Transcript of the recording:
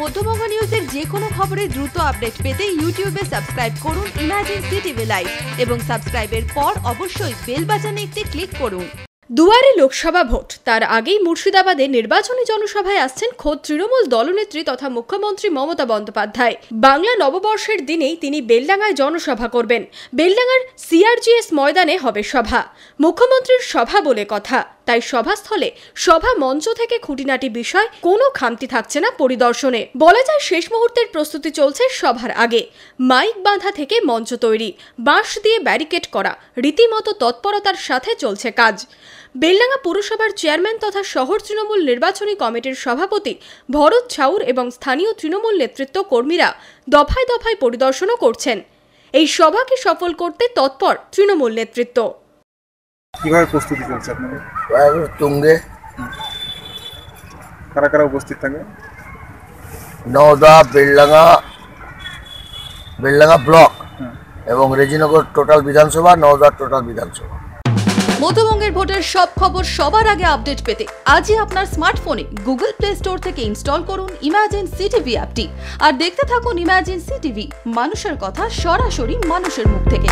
মধ্যবঙ্গ নিউজের যে কোনো খবরের দ্রুত আপডেট পেতে ইউটিউবে সাবস্ক্রাইব করুন ইমাজিন সিটিভি লাইভ এবং সাবস্ক্রাইবের পর অবশ্যই বেল বাজানে একটি ক্লিক করুন। দুয়ারে লোকসভা ভোট, তার আগেই মুর্শিদাবাদে নির্বাচনী জনসভায় আসছেন খোদ তৃণমূল দলনেত্রী তথা মুখ্যমন্ত্রী মমতা বন্দ্যোপাধ্যায়। বাংলা নববর্ষের দিনেই তিনি বেলডাঙ্গায় জনসভা করবেন। বেলডাঙ্গার সিআরজিএস ময়দানে হবে সভা। মুখ্যমন্ত্রীর সভা বলে কথা। তাই সভাস্থলে সভা মঞ্চ থেকে খুঁটিনাটি বিষয় কোনো খামতি থাকছে না পরিদর্শনে। বলা যায় শেষ মুহূর্তের প্রস্তুতি চলছে সভার আগে। মাইক বাঁধা থেকে মঞ্চ তৈরি। বাঁশ দিয়ে ব্যারিকেড করা। রীতিমতো তৎপরতার সাথে চলছে কাজ। বেলডাঙ্গা পুরসভার চেয়ারম্যান তথা শহর তৃণমূল নির্বাচনী কমিটির সভাপতি ভরত ছাউর এবং স্থানীয় তৃণমূল নেতৃত্ব কর্মীরা দফায় দফায় পরিদর্শনও করছেন। এই সভাকে সফল করতে তৎপর তৃণমূল নেতৃত্ব। কীভাবে প্রস্তুতি চলছে আপনাদের? তুঙ্গে। কারা কারা উপস্থিত থাকবে? নওদা বেলডাঙ্গা বেলডাঙ্গা ব্লক এবং রেজিনগর টোটাল বিধানসভা নওদা টোটাল বিধানসভা। মধ্যবঙ্গের ভোটের সব খবর সবার আগে আপডেট পেতে আজই আপনার স্মার্টফোনে গুগল প্লে স্টোর থেকে ইনস্টল করুন ইমাজিন সিটিভি অ্যাপটি। আর দেখতে থাকুন ইমাজিন সিটিভি মানুষের কথা সরাসরি মানুষের মুখ থেকে।